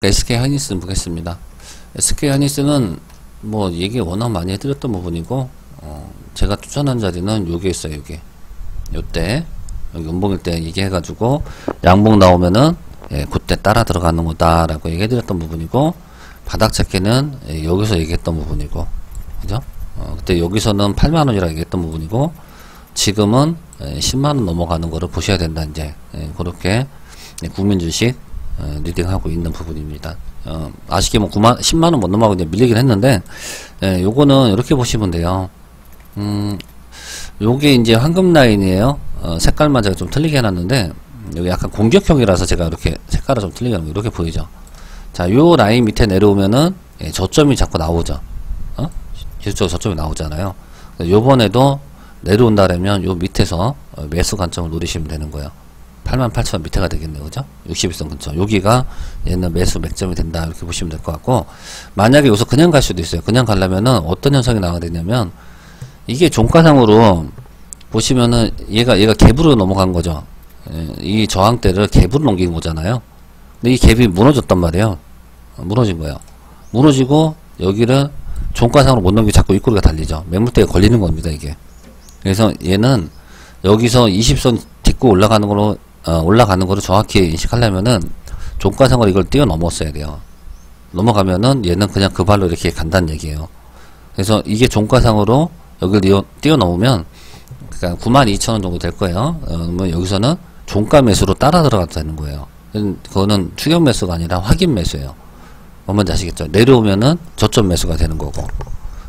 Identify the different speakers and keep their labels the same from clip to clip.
Speaker 1: SK 하이닉스는 보겠습니다. SK 하이닉스는 뭐 얘기 워낙 많이 해드렸던 부분이고 어, 제가 추천한 자리는 요게 있어요 요게 요때 여기 음봉일 때 얘기해가지고 양봉 나오면은 예, 그때 따라 들어가는 거다라고 얘기해드렸던 부분이고 바닥 찾기는 예, 여기서 얘기했던 부분이고 그죠? 어, 그때 여기서는 8만 원이라고 얘기했던 부분이고 지금은 예, 10만 원 넘어가는 거를 보셔야 된다 이제 예, 그렇게 예, 국민 주식 어, 리딩하고 있는 부분입니다. 어, 아쉽게 뭐 9만, 10만원 못 넘어가고 이제 밀리긴 했는데, 예, 요거는 이렇게 보시면 돼요. 음, 요게 이제 황금 라인이에요. 어, 색깔만 제가 좀 틀리게 해놨는데, 여기 약간 공격형이라서 제가 이렇게 색깔을 좀 틀리게 하는 이렇게 보이죠. 자, 요 라인 밑에 내려오면은, 예, 저점이 자꾸 나오죠. 어? 계속적으로 저점이 나오잖아요. 요번에도 내려온다라면 요 밑에서 어, 매수 관점을 노리시면 되는 거예요. 88,000원 밑에가 되겠네요. 그죠? 61선 근처. 여기가 얘는 매수 맥점이 된다. 이렇게 보시면 될 것 같고, 만약에 여기서 그냥 갈 수도 있어요. 그냥 가려면은 어떤 현상이 나와야 되냐면, 이게 종가상으로 보시면은 얘가, 얘가 갭으로 넘어간 거죠. 예, 이 저항대를 갭으로 넘긴 거잖아요. 근데 이 갭이 무너졌단 말이에요. 어, 무너진 거예요. 무너지고, 여기를 종가상으로 못 넘기고 자꾸 윗꼬리가 달리죠. 매물대에 걸리는 겁니다, 이게. 그래서 얘는 여기서 20선 딛고 올라가는 거로 어, 올라가는 거를 정확히 인식하려면은 종가상으로 이걸 뛰어넘었어야 돼요. 넘어가면은 얘는 그냥 그 발로 이렇게 간다는 얘기예요. 그래서 이게 종가상으로 여기를 뛰어, 뛰어넘으면 그러니까 92,000원 정도 될 거예요. 어, 그러면 여기서는 종가 매수로 따라 들어가도 되는 거예요. 그거는 추격 매수가 아니라 확인 매수예요. 뭔지 아시겠죠? 내려오면은 저점 매수가 되는 거고.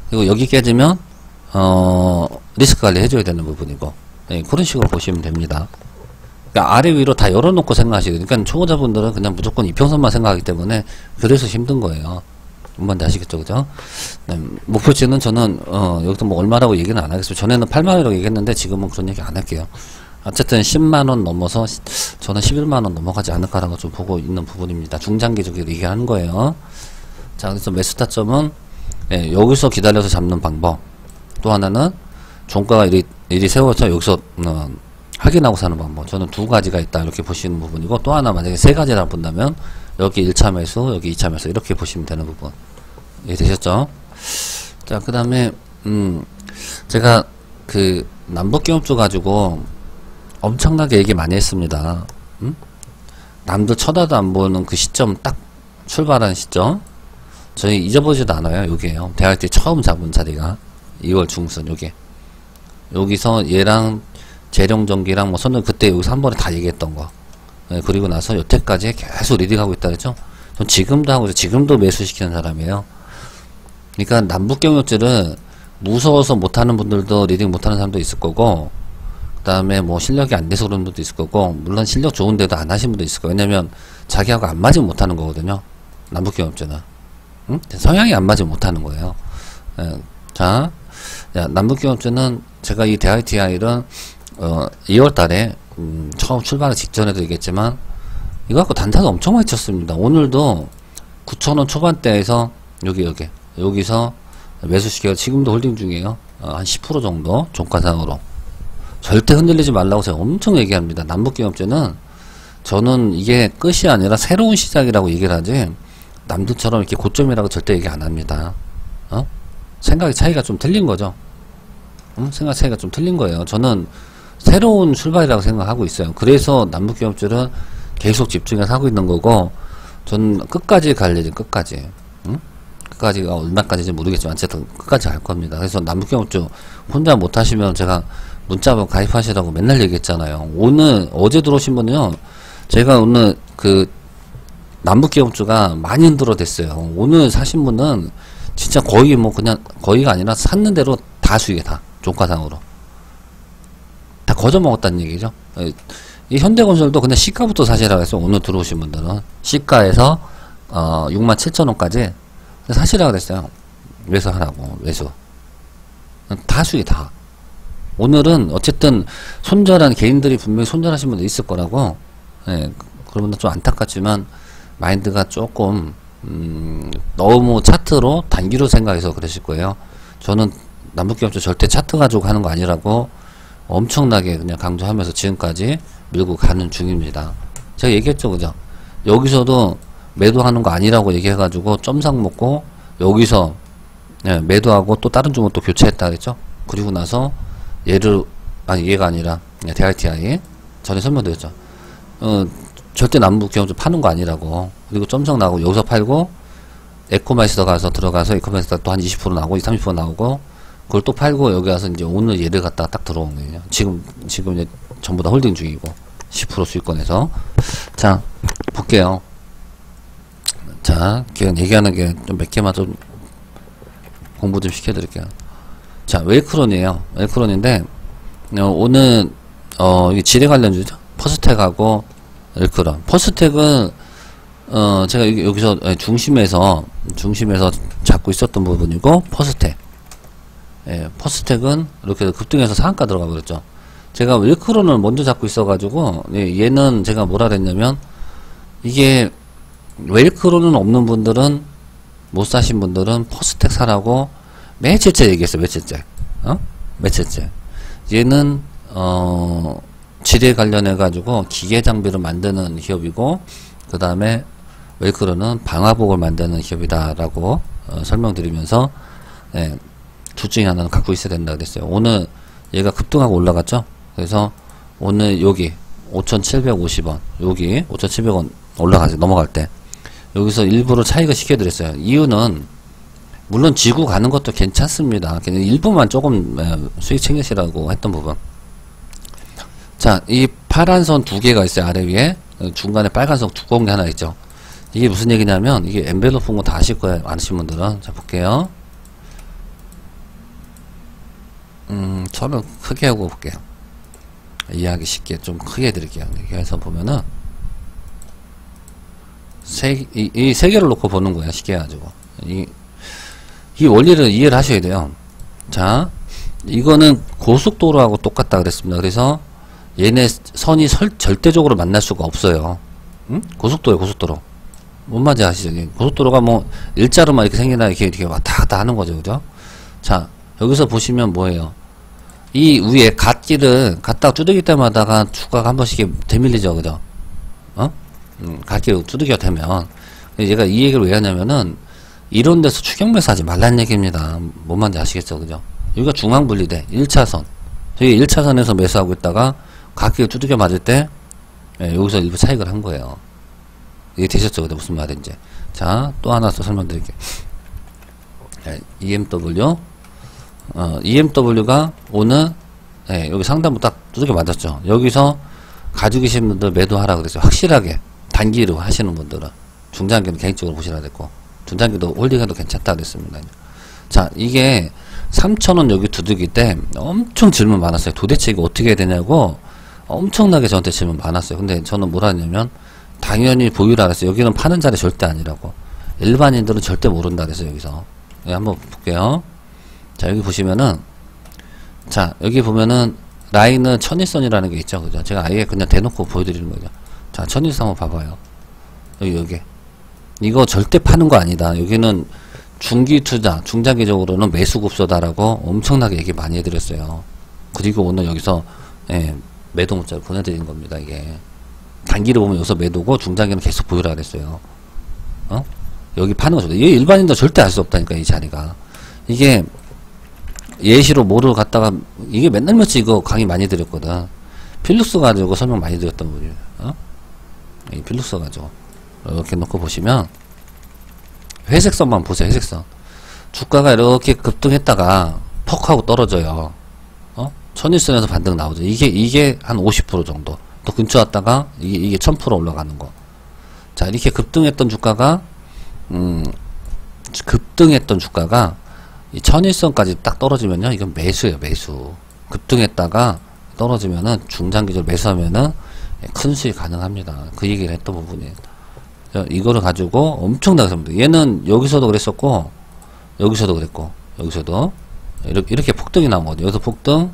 Speaker 1: 그리고 여기 깨지면 어 리스크 관리 해줘야 되는 부분이고 네, 그런 식으로 보시면 됩니다. 그러니까 아래 위로 다 열어놓고 생각하시고 그러니까 초보자분들은 그냥 무조건 이평선만 생각하기 때문에 그래서 힘든 거예요. 뭔지 아시겠죠, 그죠? 네, 목표치는 저는 어, 여기서 뭐 얼마라고 얘기는 안 하겠습니다. 전에는 8만 원이라고 얘기했는데 지금은 그런 얘기 안 할게요. 어쨌든 10만 원 넘어서 시, 저는 11만 원 넘어가지 않을까라는 걸좀 보고 있는 부분입니다. 중장기적으로 얘기하는 거예요. 자, 그래서 매수 타점은 예, 여기서 기다려서 잡는 방법. 또 하나는 종가가 이리, 이리 세워서 여기서 어, 확인하고 사는 방법. 저는 두 가지가 있다 이렇게 보시는 부분이고 또 하나 만약에 세 가지라 본다면 여기 1차 매수, 여기 2차 매수 이렇게 보시면 되는 부분. 이해되셨죠? 자, 그 다음에 음 제가 그 남북기업주 가지고 엄청나게 얘기 많이 했습니다. 음? 남들 쳐다도 안 보는 그 시점 딱 출발한 시점 저희 잊어보지도 않아요. 여기에요. 대학 때 처음 잡은 자리가 2월 중순 요게 여기서 얘랑 재령전기랑 뭐 선전 그때 여기서 한 번에 다 얘기했던 거. 네, 그리고 나서 여태까지 계속 리딩하고 있다 그랬죠? 전 지금도 하고 지금도 매수시키는 사람이에요. 그러니까 남북경협제를 무서워서 못하는 분들도 리딩 못하는 사람도 있을 거고 그 다음에 뭐 실력이 안 돼서 그런 분도 있을 거고 물론 실력 좋은데도 안 하신 분도 있을 거예요. 왜냐면 자기하고 안 맞으면 못하는 거거든요. 남북경협제는 응? 성향이 안 맞으면 못하는 거예요. 예, 자 남북경협제는 제가 이 DITI를 어, 2월 달에 음, 처음 출발하기 직전에도 얘기했지만 이거 갖고 단타도 엄청 많이 쳤습니다. 오늘도 9천원 초반대에서 여기 여기 여기서 매수시켜요. 지금도 홀딩 중이에요. 어, 한10% 정도 종가상으로 절대 흔들리지 말라고 제가 엄청 얘기합니다. 남북기업제는 저는 이게 끝이 아니라 새로운 시작이라고 얘기를 하지 남들처럼 이렇게 고점이라고 절대 얘기 안 합니다. 어? 생각의 차이가 좀 틀린 거죠. 응? 생각 차이가 좀 틀린 거예요. 저는 새로운 출발이라고 생각하고 있어요. 그래서 남북기업들은 계속 집중해서 하고 있는 거고, 저는 끝까지 갈 예정, 끝까지. 응? 끝까지가 얼마까지인지 모르겠지만, 어쨌든 끝까지 갈 겁니다. 그래서 남북기업주 혼자 못하시면 제가 문자 한번 가입하시라고 맨날 얘기했잖아요. 오늘, 어제 들어오신 분은요, 제가 오늘 그, 남북기업주가 많이 흔들어 댔어요. 오늘 사신 분은 진짜 거의 뭐 그냥, 거의가 아니라 샀는 대로 다 수익이 다. 종가상으로. 다 거저먹었다는 얘기죠. 이 현대건설도 그냥 시가부터 사시라고 해서 오늘 들어오신 분들은 시가에서 어 67,000원까지 사시라고 그랬어요. 매수하라고 매수. 다 수익 다. 오늘은 어쨌든 손절한 개인들이 분명히 손절하신 분도 있을 거라고 예, 분들 좀 안타깝지만 마인드가 조금 음, 너무 차트로 단기로 생각해서 그러실 거예요. 저는 남북기업체 절대 차트 가지고 하는 거 아니라고 엄청나게 그냥 강조하면서 지금까지 밀고 가는 중입니다. 제가 얘기했죠, 그죠? 여기서도 매도하는 거 아니라고 얘기해가지고 점상 먹고 여기서 예, 매도하고 또 다른 종목 또 교체했다 그랬죠. 그리고 나서 얘를 아니 얘가 아니라 예, DRTI 전에 설명드렸죠. 어, 절대 남북 기업좀 파는 거 아니라고. 그리고 점상 나고 여기서 팔고 에코마이스터 가서 들어가서 에코마이스터 또 한 20% 나오고 20, 30% 나오고 그걸 또 팔고 여기 와서 이제 오늘 얘를 갖다가 딱 들어온 거예요. 지금 지금 이제 전부 다 홀딩 중이고 10% 수익권에서 자 볼게요. 자 그냥 얘기하는 게 좀 몇 개만 좀 공부 좀 시켜드릴게요. 자 웨이크론이에요. 웨이크론인데 어, 오늘 어 이게 지뢰 관련주죠. 퍼스텍하고 웨이크론. 퍼스텍은 어 제가 여기, 여기서 예, 중심에서 중심에서 잡고 있었던 부분이고 퍼스텍. 예, 퍼스텍은 이렇게 급등해서 상한가 들어가 버렸죠. 제가 웰크론을 먼저 잡고 있어가지고 예, 얘는 제가 뭐라 그랬냐면 이게 웰크론은 없는 분들은 못 사신 분들은 퍼스텍 사라고 며칠째 얘기했어요. 며칠째. 어? 며칠째. 얘는 어 지뢰 관련해 가지고 기계 장비를 만드는 기업이고 그 다음에 웰크론은 방화복을 만드는 기업이다라고 어, 설명드리면서 예, 둘 중에 하나는 갖고 있어야 된다 그랬어요. 오늘 얘가 급등하고 올라갔죠. 그래서 오늘 여기 5,750원 여기 5,700원 올라가죠. 넘어갈 때 여기서 일부러 차익을 시켜드렸어요. 이유는 물론 지구 가는 것도 괜찮습니다. 그냥 일부만 조금 에, 수익 챙기시라고 했던 부분. 자, 이 파란 선 두 개가 있어요. 아래 위에 중간에 빨간 선 두꺼운 게 하나 있죠. 이게 무슨 얘기냐면 이게 엔벨로프 본거 다 아실 거예요. 아시는 분들은 자 볼게요. 음, 저는 크게 하고 볼게요. 이해하기 쉽게 좀 크게 해드릴게요. 이렇게 해서 보면은 세, 이, 이 세 개를 놓고 보는 거야. 쉽게 해가지고. 이, 이 원리를 이해를 하셔야 돼요. 자, 이거는 고속도로하고 똑같다 그랬습니다. 그래서 얘네 선이 설, 절대적으로 만날 수가 없어요. 응? 고속도로, 고속도로. 뭔 말인지 아시죠? 고속도로가 뭐 일자로만 이렇게 생기나 이렇게 이렇게 왔다 갔다 하는 거죠. 그죠? 자, 여기서 보시면 뭐예요? 이 위에 갓길은 갔다가 두들기 때마다가 주가가 한 번씩 되밀리죠. 그죠? 어? 음, 갓길 두들기가 되면. 얘가 이 얘기를 왜 하냐면은 이런 데서 추격 매수 하지 말란 얘기입니다. 뭔 말인지 아시겠죠? 그죠? 여기가 중앙 분리대 1차선. 저기 1차선에서 매수하고 있다가 갓길 두들겨 맞을 때 예, 여기서 일부 차익을 한 거예요. 이게 되셨죠? 근데 무슨 말인지. 자, 또 하나 더 설명드릴게요. 예, EMW 어, EMW가 오늘 예, 여기 상단부 딱 두들겨 맞았죠. 여기서 가지고 계신 분들 매도하라 그랬어요. 확실하게 단기로 하시는 분들은 중장기는 개인적으로 보시라 됐고 중장기도 홀딩해도 괜찮다 그랬습니다. 자 이게 3천원 여기 두들기 때 엄청 질문 많았어요. 도대체 이거 어떻게 해야 되냐고 엄청나게 저한테 질문 많았어요. 근데 저는 뭐라 했냐면 당연히 보유라 그랬어요. 여기는 파는 자리 절대 아니라고 일반인들은 절대 모른다 그랬어요. 여기서 네, 한번 볼게요. 자 여기 보시면은 자 여기 보면은 라인은 천일선이라는 게 있죠 그죠? 제가 아예 그냥 대놓고 보여드리는 거죠. 자 천일선 한번 봐봐요. 여기 여기. 이거 절대 파는 거 아니다. 여기는 중기 투자 중장기적으로는 매수급소다라고 엄청나게 얘기 많이 해드렸어요. 그리고 오늘 여기서 예, 매도 문자를 보내드린 겁니다 이게. 단기를 보면 여기서 매도고 중장기는 계속 보유라 그랬어요. 어? 여기 파는 거죠. 얘 일반인도 절대 알 수 없다니까 이 자리가. 이게 예시로 뭐를 갖다가 이게 맨날 며칠 이거 강의 많이 드렸거든. 필룩스 가지고 설명 많이 드렸던 분이에요. 어? 이 필룩스 가지고 이렇게 놓고 보시면 회색선만 보세요. 회색선. 주가가 이렇게 급등했다가 퍽 하고 떨어져요. 어? 천일선에서 반등 나오죠. 이게 이게 한 50% 정도. 또 근처 왔다가 이게 이게 1000% 올라가는 거. 자, 이렇게 급등했던 주가가 음 급등했던 주가가 이 천일선까지 딱 떨어지면요 이건 매수예요 매수. 급등했다가 떨어지면은 중장기적으로 매수하면은 큰 수익 가능합니다. 그 얘기를 했던 부분이에요. 이거를 가지고 엄청나게 삽니다. 얘는 여기서도 그랬었고 여기서도 그랬고 여기서도. 이렇게, 이렇게 폭등이 나온 거죠. 여기서 폭등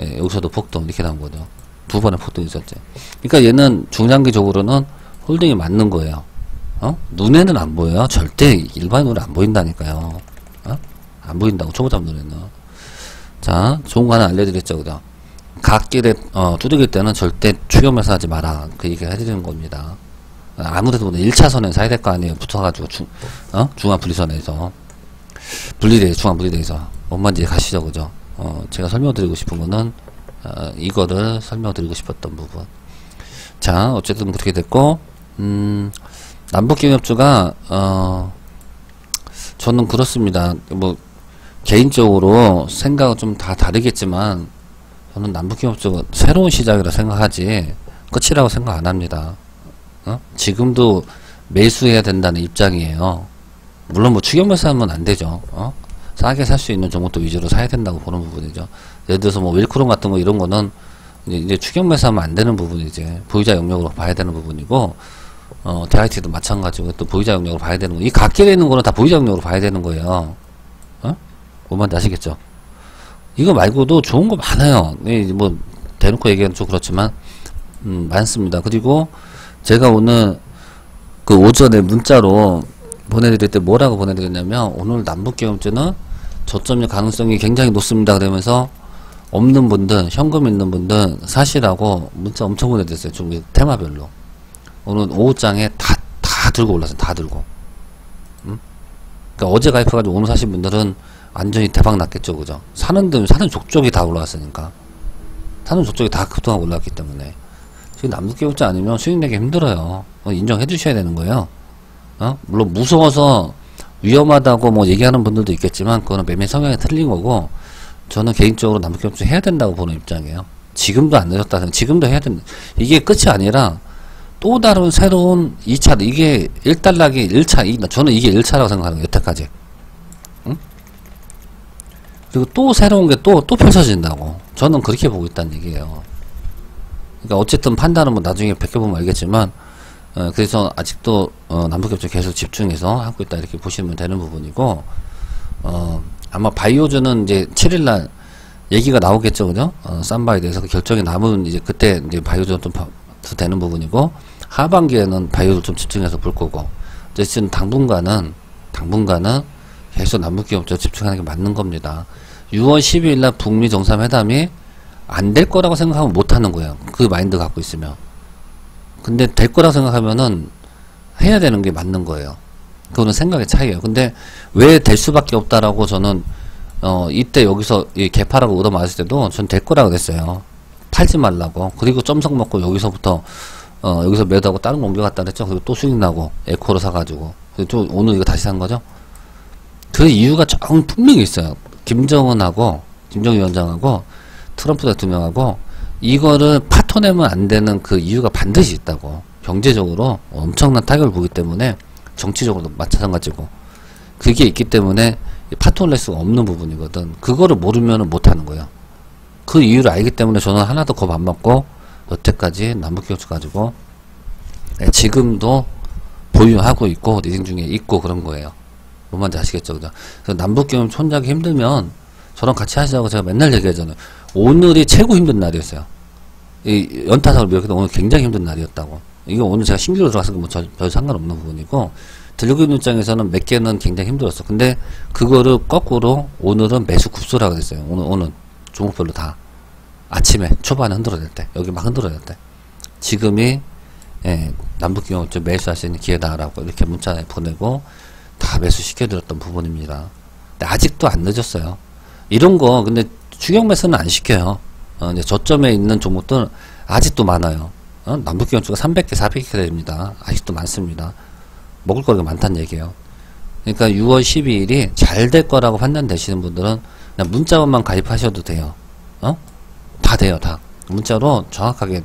Speaker 1: 예, 여기서도 폭등 이렇게 나온 거죠. 두 번의 폭등이 있었죠 그러니까 얘는 중장기적으로는 홀딩이 맞는 거예요. 어? 눈에는 안 보여요. 절대 일반인으로 안 보인다니까요 안 보인다고 초보자분들은 자 좋은 거 하나 알려드렸죠 그죠 갓길에 어, 두들길 때는 절대 추격매서 하지 마라 그 얘기 해드리는 겁니다 아무래도 1차선에 사야 될 거 아니에요. 붙어가지고 중, 어? 중앙 분리선에서. 분리돼, 중앙. 뭔 말인지 가시죠, 그죠? 어, 제가 설명드리고 싶은 거는, 어, 이거를 설명드리고 싶었던 부분. 자, 어쨌든 그렇게 됐고, 음, 남북경협주가, 어, 저는 그렇습니다. 뭐, 개인적으로 생각은 좀 다 다르겠지만, 저는 남북경협주가 새로운 시작이라 생각하지, 끝이라고 생각 안 합니다. 어? 지금도 매수해야 된다는 입장이에요. 물론 뭐 추격 매수하면 안 되죠. 어? 싸게 살 수 있는 종목도 위주로 사야 된다고 보는 부분이죠. 예를 들어서 뭐 웰크롬 같은 거 이런 거는 이제, 이제 추격 매수하면 안 되는 부분이 이제 보유자 영역으로 봐야 되는 부분이고 어, 대IT도 마찬가지고 또 보유자 영역으로 봐야 되는 거. 이 각길에 있는 거는 다 보유자 영역으로 봐야 되는 거예요. 어? 뭔말인지 아시겠죠? 이거 말고도 좋은 거 많아요. 네, 뭐 대놓고 얘기하면 좀 그렇지만 음, 많습니다. 그리고 제가 오늘 그 오전에 문자로 보내드릴 때 뭐라고 보내드렸냐면 오늘 남북경협주는 저점의 가능성이 굉장히 높습니다. 그러면서 없는 분들, 현금 있는 분들 사시라고 문자 엄청 보내드렸어요. 좀 테마별로. 오늘 오후장에 다, 다 들고 올랐어요. 다 들고. 음? 그러니까 어제 가입해가지고 오늘 사신 분들은 완전히 대박 났겠죠. 그죠? 사는 데, 사는 족족이 다 올라왔으니까. 사는 족족이 다 그동안 올라왔기 때문에. 지금 남북경협주 아니면 수익 내기 힘들어요. 어, 인정해 주셔야 되는 거예요. 어? 물론 무서워서 위험하다고 뭐 얘기하는 분들도 있겠지만 그거는 매매 성향이 틀린 거고 저는 개인적으로 남북경협주 해야 된다고 보는 입장이에요. 지금도 안 늦었다. 지금도 해야 된다. 이게 끝이 아니라 또 다른 새로운 2차 이게 1달락이 1차 저는 이게 1차라고 생각하는 거예요. 여태까지. 응? 그리고 또 새로운 게 또 또 펼쳐진다고. 저는 그렇게 보고 있다는 얘기예요. 그러니까 어쨌든 판단은 뭐 나중에 베껴보면 알겠지만 어, 그래서 아직도 어, 남북협조 계속 집중해서 하고 있다 이렇게 보시면 되는 부분이고 어, 아마 바이오즈는 이제 7일날 얘기가 나오겠죠, 그죠? 어, 쌈바에 대해서 그 결정이 남은 이제 그때 이제 바이오즈는 좀 되는 부분이고 하반기에는 바이오를 좀 집중해서 볼 거고 어쨌든 당분간은 당분간은 계속 남북기업적 집중하는 게 맞는 겁니다. 6월 12일 날 북미 정상회담이 안 될 거라고 생각하면 못 하는 거예요. 그 마인드 갖고 있으면. 근데 될 거라고 생각하면은 해야 되는 게 맞는 거예요. 그거는 생각의 차이예요. 근데 왜 될 수밖에 없다라고 저는 어 이때 여기서 이 개파라고 얻어 맞을 때도 전 될 거라고 그랬어요. 팔지 말라고. 그리고 점성 먹고 여기서부터 어 여기서 매도하고 다른 거 옮겨갔다 그랬죠. 그리고 또 수익 나고 에코로 사가지고 또 오늘 이거 다시 산 거죠. 그 이유가 조금 분명히 있어요. 김정은하고 김정은 위원장하고 트럼프 대통령하고 이거를 파토내면 안 되는 그 이유가 반드시 있다고. 경제적으로 엄청난 타격을 보기 때문에 정치적으로도 마찬가지고. 그게 있기 때문에 파토낼 수가 없는 부분이거든. 그거를 모르면 못하는 거예요. 그 이유를 알기 때문에 저는 하나도 겁 안 먹고 여태까지 남북기업주 가지고 네, 지금도 보유하고 있고 리딩 중에 있고 그런 거예요. 뭔 말인지 아시겠죠? 그죠? 그래서 남북기업 손잡기 힘들면 저랑 같이 하시자고 제가 맨날 얘기하잖아요. 오늘이 최고 힘든 날이었어요. 이 연타석을 미역해도 오늘 굉장히 힘든 날이었다고. 이거 오늘 제가 신규로 들어가서 뭐별 상관없는 부분이고 들고 있는 입장에서는 몇 개는 굉장히 힘들었어. 근데 그거를 거꾸로 오늘은 매수 급소라고 그랬어요. 오늘 오늘 종목별로 다 아침에 초반에 흔들어낼 때 여기 막 흔들어낼 때 지금이 예, 남북경협 좀 매수할 수 있는 기회다라고 이렇게 문자 보내고 다 매수시켜드렸던 부분입니다. 근데 아직도 안 늦었어요. 이런 거 근데 추격 매수는 안 시켜요. 어, 이제 저점에 있는 종목들 아직도 많아요. 어? 남북기관주가 300개, 400개 됩니다. 아직도 많습니다. 먹을 거리가 많다는 얘기예요. 그러니까 6월 12일이 잘 될 거라고 판단되시는 분들은 그냥 문자만 가입하셔도 돼요. 어? 다 돼요, 다. 문자로 정확하게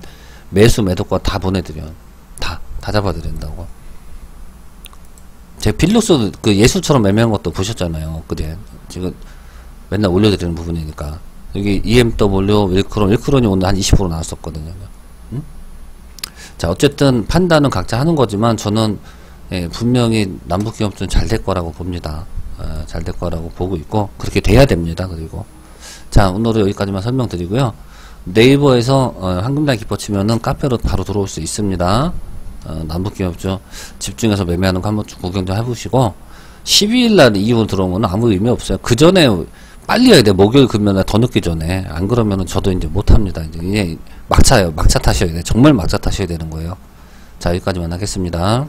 Speaker 1: 매수, 매도가 다 보내드려. 다, 다 잡아드린다고. 제 필로스 그 예수처럼 매매한 것도 보셨잖아요. 그제 지금 맨날 올려드리는 부분이니까. 여기 EMW, 윌크론, 윌크론이 오늘 한 20% 나왔었거든요. 음? 자, 어쨌든 판단은 각자 하는 거지만 저는 예, 분명히 남북기업좀 잘 될 거라고 봅니다. 어, 잘될 거라고 보고 있고 그렇게 돼야 됩니다. 그리고 자 오늘은 여기까지만 설명드리고요. 네이버에서 어, 황금달 기퍼 치면은 카페로 바로 들어올 수 있습니다. 어, 남북기업죠. 집중해서 매매하는 거 한번 구경 좀 해보시고 12일날 이후 들어온 거는 아무 의미 없어요. 그 전에 빨리 해야 돼. 목요일 금요일 더 늦기 전에. 안 그러면은 저도 이제 못 합니다. 이제 이게 막차예요. 막차 타셔야 돼. 정말 막차 타셔야 되는 거예요. 자, 여기까지만 하겠습니다.